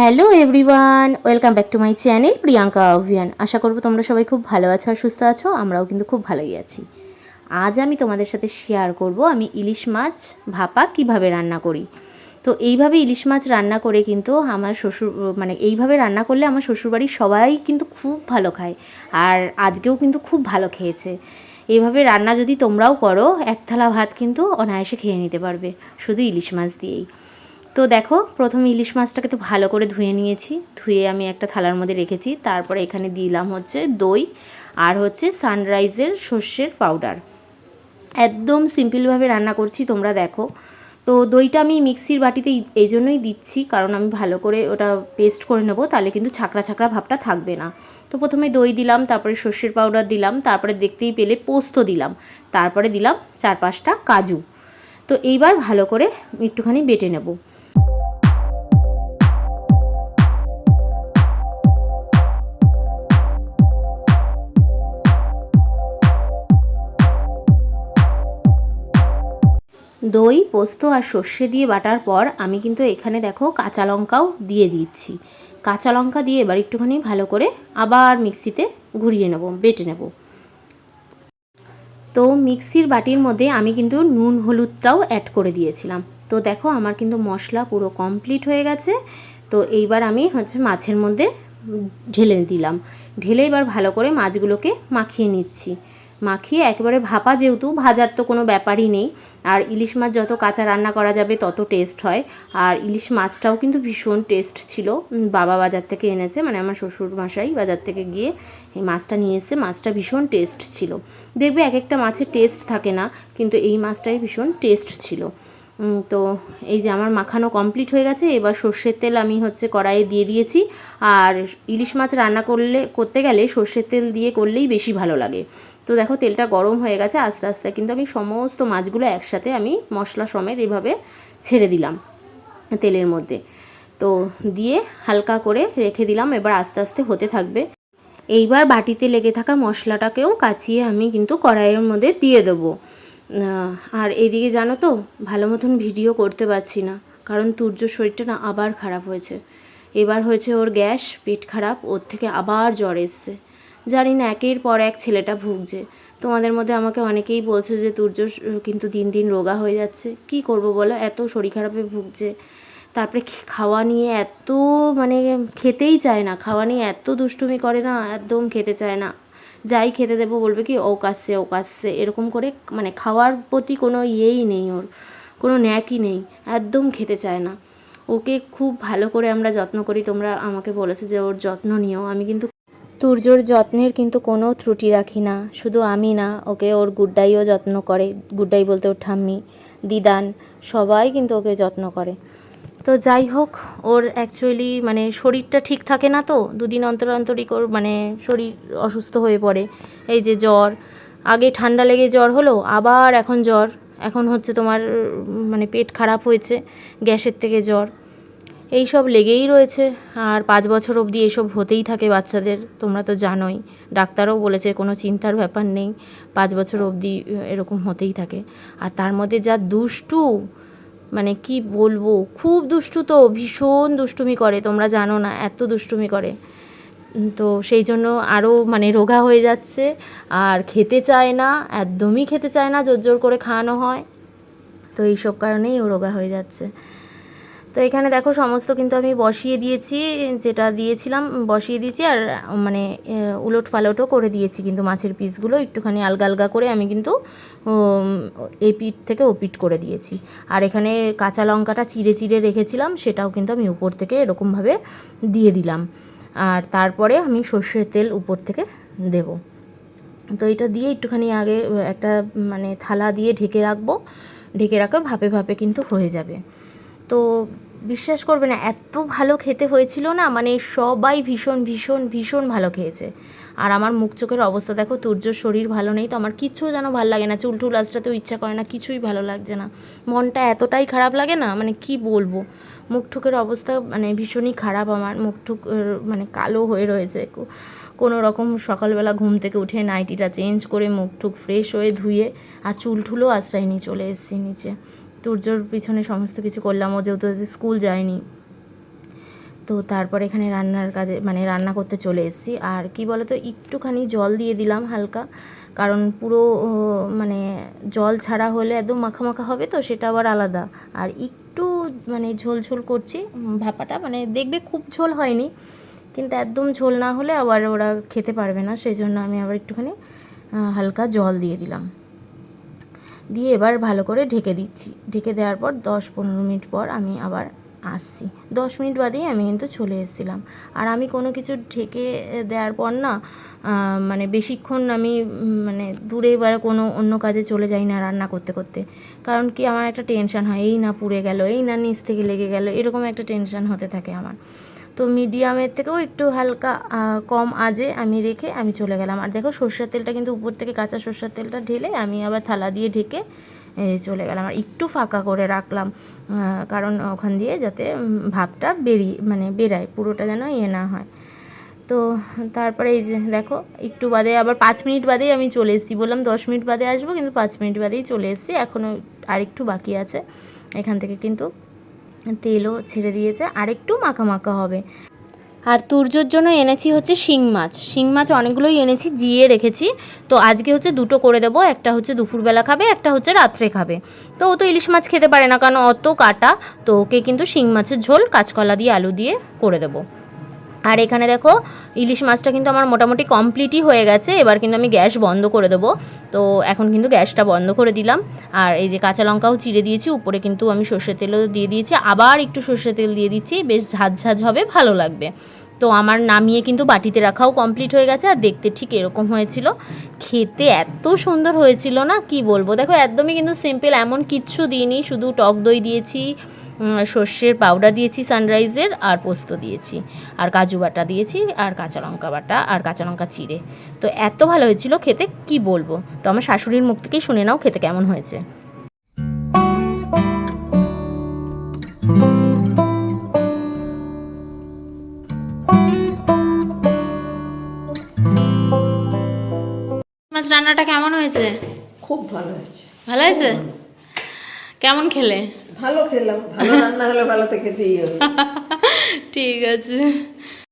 Hello everyone, welcome back to my channel Priyanka অভিয়ান। আশা করব তোমরা সবাই খুব ভালো আছো আর সুস্থ আছো, আমরাও কিন্তু খুব ভালোই আছি। আজ আমি তোমাদের সাথে শেয়ার করব আমি ইলিশ মাছ ভাপা কীভাবে রান্না করি। তো এইভাবে ইলিশ মাছ রান্না করে কিন্তু আমার শ্বশুর মানে এইভাবে রান্না করলে আমার শ্বশুরবাড়ির সবাই কিন্তু খুব ভালো খায় আর আজকেও কিন্তু খুব ভালো খেয়েছে। এইভাবে রান্না যদি তোমরাও করো, এক থালা ভাত কিন্তু অনায়াসে খেয়ে নিতে পারবে, শুধু ইলিশ মাছ দিয়েই। তো দেখো, প্রথম ইলিশ মাছটাকে তো ভালো করে ধুয়ে নিয়েছি। ধুয়ে আমি একটা থালার মধ্যে রেখেছি। তারপরে এখানে দিলাম হচ্ছে দই আর হচ্ছে সানরাইজের সর্ষের পাউডার একদম সিম্পলভাবে রান্না করছি, তোমরা দেখো। তো দইটা আমি মিক্সির বাটিতে এই- জন্যই দিচ্ছি, কারণ আমি ভালো করে ওটা পেস্ট করে নেব, তাহলে কিন্তু ছাকড়া ছাকড়া ভাবটা থাকবে না। তো প্রথমে দই দিলাম, তারপরে সর্ষের পাউডার দিলাম, তারপরে দেখতেই পেলে পোস্ত দিলাম। তারপরে দিলাম চার পাঁচটা কাজু। তো এইবার ভালো করে একটুখানি বেটে নেব। দই, পোস্ত আর সর্ষে দিয়ে বাটার পর আমি কিন্তু এখানে দেখো কাঁচা লঙ্কাও দিয়ে দিচ্ছি। কাঁচা লঙ্কা দিয়ে এবার একটুখানি ভালো করে আবার মিক্সিতে ঘুরিয়ে নেব, বেটে নেব। তো মিক্সির বাটির মধ্যে আমি কিন্তু নুন, হলুদটাও অ্যাড করে দিয়েছিলাম। তো দেখো আমার কিন্তু মশলা পুরো কমপ্লিট হয়ে গেছে। তো এইবার আমি হচ্ছে মাছের মধ্যে ঢেলে দিলাম। ঢেলে এবার ভালো করে মাছগুলোকে মাখিয়ে নিচ্ছি। মাখিয়ে একেবারে ভাপা যেহেতু, ভাজার তো কোনো ব্যাপারই নেই। আর ইলিশ মাছ যত কাঁচা রান্না করা যাবে তত টেস্ট হয়। আর ইলিশ মাছটাও কিন্তু ভীষণ টেস্ট ছিল। বাবা বাজার থেকে এনেছে মানে আমার শ্বশুর মশাই বাজার থেকে গিয়ে এই মাছটা নিয়ে এসে মাছটা ভীষণ টেস্ট ছিল। দেখবে এক একটা মাছের টেস্ট থাকে না, কিন্তু এই মাছটাই ভীষণ টেস্ট ছিল। তো এই যে আমার মাখানো কমপ্লিট হয়ে গেছে, এবার সর্ষের তেল আমি হচ্ছে কড়াইয়ে দিয়ে দিয়েছি। আর ইলিশ মাছ রান্না করলে, করতে গেলে সর্ষের তেল দিয়ে করলেই বেশি ভালো লাগে। তো দেখো, তেলটা গরম হয়ে গেছে, আস্তে আস্তে কিন্তু আমি সমস্ত মাছগুলো একসাথে আমি মশলা সমেত এইভাবে ছেড়ে দিলাম তেলের মধ্যে। তো দিয়ে হালকা করে রেখে দিলাম, এবার আস্তে আস্তে হতে থাকবে। এইবার বাটিতে লেগে থাকা মশলাটাকেও কাচিয়ে আমি কিন্তু কড়াইয়ের মধ্যে দিয়ে দেবো। আর এইদিকে জানো তো, ভালো মতন ভিডিও করতে পারছি না, কারণ তুর্য শরীরটা না আবার খারাপ হয়েছে। এবার হয়েছে ওর গ্যাস, পেট খারাপ, ওর থেকে আবার জ্বর এসছে। জানি না, একের পর এক ছেলেটা ভুগছে। তোমাদের মধ্যে আমাকে অনেকেই বলছে যে, তুর্য কিন্তু দিন দিন রোগা হয়ে যাচ্ছে। কি করব বলো? এত শরীর খারাপে ভুগছে। তারপরে খাওয়া নিয়ে এত মানে খেতেই চায় না। খাওয়া নিয়ে এত দুষ্টুমি করে না, একদম খেতে চায় না। যাই খেতে দেবো বলবে কি, ও কাশছে ও কাশছে। এরকম করে মানে খাওয়ার প্রতি কোনো ইয়েই নেই ওর। কোনো ন্যাকই নেই। একদম খেতে চায় না। ওকে খুব ভালো করে আমরা যত্ন করি। তোমরা আমাকে বলেছ যে, ওর যত্ন নিও। আমি কিন্তু তুর্যর যত্নের কিন্তু কোনো ত্রুটি রাখি না। শুধু আমি না, ওকে ওর গুড্ডাইও যত্ন করে। গুড্ডাই বলতে ওর ঠাম্মি, দিদান, সবাই কিন্তু ওকে যত্ন করে। তো যাই হোক, ওর অ্যাকচুয়ালি মানে শরীরটা ঠিক থাকে না তো, দুদিন অন্তর অন্তরই ওর মানে শরীর অসুস্থ হয়ে পড়ে। এই যে জ্বর, আগে ঠান্ডা লেগে জ্বর হলো, আবার এখন জ্বর। এখন হচ্ছে তোমার মানে পেট খারাপ হয়েছে, গ্যাসের থেকে জ্বর। এই সব লেগেই রয়েছে। আর পাঁচ বছর অবধি এসব হতেই থাকে বাচ্চাদের, তোমরা তো জানোই। ডাক্তারও বলেছে, কোনো চিন্তার ব্যাপার নেই। পাঁচ বছর অবধি এরকম হতেই থাকে। আর তার মধ্যে যা দুষ্টু মানে কি বলব, খুব দুষ্টু তো, ভীষণ দুষ্টুমি করে, তোমরা জানো না, এত দুষ্টুমি করে। তো সেই জন্য আরও মানে রোগা হয়ে যাচ্ছে, আর খেতে চায় না, একদমই খেতে চায় না, জোর জোর করে খাওয়ানো হয়। তো এইসব কারণেই ও রোগা হয়ে যাচ্ছে। তো এখানে দেখো সমস্ত কিন্তু আমি বসিয়ে দিয়েছি, যেটা দিয়েছিলাম বসিয়ে দিয়েছি আর মানে উলট পালটও করে দিয়েছি কিন্তু মাছের পিসগুলো। একটুখানি আলগা আলগা করে আমি কিন্তু এই পিঠ থেকে ও পিঠ করে দিয়েছি। আর এখানে কাঁচা লঙ্কাটা চিড়ে চিড়ে রেখেছিলাম, সেটাও কিন্তু আমি উপর থেকে এরকমভাবে দিয়ে দিলাম। আর তারপরে আমি সর্ষের তেল উপর থেকে দেবো। তো এটা দিয়ে একটুখানি আগে, একটা মানে থালা দিয়ে ঢেকে রাখব। ঢেকে রাখা ভাপে ভাপে কিন্তু হয়ে যাবে। তো বিশ্বাস করবে না, এত ভালো খেতে হয়েছিল না মানে সবাই ভীষণ ভীষণ ভীষণ ভালো খেয়েছে। আর আমার মুখ চোখের অবস্থা দেখো তুর্যর শরীর ভালো নেই তো, আমার কিচ্ছু যেন ভালো লাগে না, চুল টুল আসটাতেও ইচ্ছা করে না, কিছুই ভালো লাগছে না। মনটা এতটাই খারাপ লাগে না মানে কি বলব? মুখ ঠুকের অবস্থা মানে ভীষণই খারাপ আমার, মুখ ঠুক মানে কালো হয়ে রয়েছে কোনো রকম সকালবেলা ঘুম থেকে উঠে নাইটিটা চেঞ্জ করে মুখ ঠুক ফ্রেশ হয়ে ধুয়ে আর চুল ঠুলও আশ্রয় নিয়ে চলে এসেছি নিচে। তুর্যর পিছনে সমস্ত কিছু করলাম। ও যেহেতু স্কুল যায়নি, তো তারপর এখানে রান্নার কাজে মানে রান্না করতে চলে এসেছি। আর কি বলো তো একটুখানি জল দিয়ে দিলাম হালকা, কারণ পুরো মানে জল ছাড়া হলে একদম মাখা হবে তো, সেটা আবার আলাদা। আর একটু মানে ঝোল ঝোল করছি ভাপাটা মানে দেখবে খুব ঝোল হয়নি, কিন্তু একদম ঝোল না হলে আবার ওরা খেতে পারবে না সেই জন্য আমি আবার একটুখানি হালকা জল দিয়ে দিলাম। দিয়ে এবার ভালো করে ঢেকে দিচ্ছি। ঢেকে দেওয়ার পর দশ পনেরো মিনিট পর আমি আবার আসছি। দশ মিনিট বাদেই আমি কিন্তু চলে এসেছিলাম। আর আমি কোনো কিছু ঢেকে দেওয়ার পর না মানে বেশিক্ষণ আমি মানে দূরে এবার কোনো অন্য কাজে চলে যাই না রান্না করতে করতে। কারণ কি, আমার একটা টেনশন হয়, এই না পুড়ে গেল, এই না নিচ থেকে লেগে গেল, এরকম একটা টেনশন হতে থাকে আমার। তো মিডিয়ামের থেকেও একটু হালকা কম আজে আমি রেখে আমি চলে গেলাম। আর দেখো সর্ষের তেলটা কিন্তু উপর থেকে কাঁচা সর্ষের তেলটা ঢেলে আমি আবার থালা দিয়ে ঢেকে চলে গেলাম। আর একটু ফাঁকা করে রাখলাম কারণ ওখান দিয়ে যাতে ভাবটা বেরিয়ে মানে বেরায়, পুরোটা যেন ইয়ে না হয়। তো তারপরে এই যে দেখো, একটু বাদে আবার পাঁচ মিনিট বাদেই আমি চলে এসেছি। বললাম দশ মিনিট বাদে আসব, কিন্তু পাঁচ মিনিট বাদেই চলে এসেছি। এখনও আরেকটু বাকি আছে। এখান থেকে কিন্তু তেলও ছেড়ে দিয়েছে আর একটু মাখা মাখা হবে। আর তুর্যর জন্য এনেছি হচ্ছে শিং মাছ। শিং মাছ অনেকগুলোই এনেছি, জিয়ে রেখেছি। তো আজকে হচ্ছে দুটো করে দেবো, একটা হচ্ছে দুপুরবেলা খাবে, একটা হচ্ছে রাত্রে খাবে। তো ও তো ইলিশ মাছ খেতে পারে না, কারণ অত কাটা। তো ওকে কিন্তু শিং মাছের ঝোল, কাঁচকলা দিয়ে, আলু দিয়ে করে দেবো। আর এখানে দেখো, ইলিশ মাছটা কিন্তু আমার মোটামুটি কমপ্লিটই হয়ে গেছে। এবার কিন্তু আমি গ্যাস বন্ধ করে দেবো। তো এখন কিন্তু গ্যাসটা বন্ধ করে দিলাম। আর এই যে কাঁচা লঙ্কাও চিড়ে দিয়েছি, উপরে কিন্তু আমি সর্ষের তেলও দিয়ে দিয়েছি। আবার একটু সর্ষের তেল দিয়ে দিচ্ছি, বেশ ঝাঁঝ হবে, ভালো লাগবে। তো আমার নামিয়ে কিন্তু বাটিতে রাখাও কমপ্লিট হয়ে গেছে, আর দেখতে ঠিক এরকম হয়েছিল। খেতে এত সুন্দর হয়েছিল না, কি বলব? দেখো, একদমই কিন্তু সিম্পল এমন কিচ্ছু দিইনি। শুধু টক দই দিয়েছি সর্ষের পাউডার দিয়েছি সানরাইজের আর পোস্ত দিয়েছি। আর কাজু বাটা দিয়েছি আর কাঁচা লঙ্কা বাটা আর কাঁচা লঙ্কা চিড়ে। তো এত ভালো হয়েছিল খেতে কি বলব? তো আমার শাশুড়ির মুখ থেকেই শুনে নাও খেতে কেমন হয়েছে। মাছ রান্নাটা কেমন হয়েছে? খুব ভালো হয়েছে। ভালো হয়েছে? কেমন খেলে? ভালো খেলাম ভালো রান্না হলে ভালো থেকে হবে ঠিক আছে।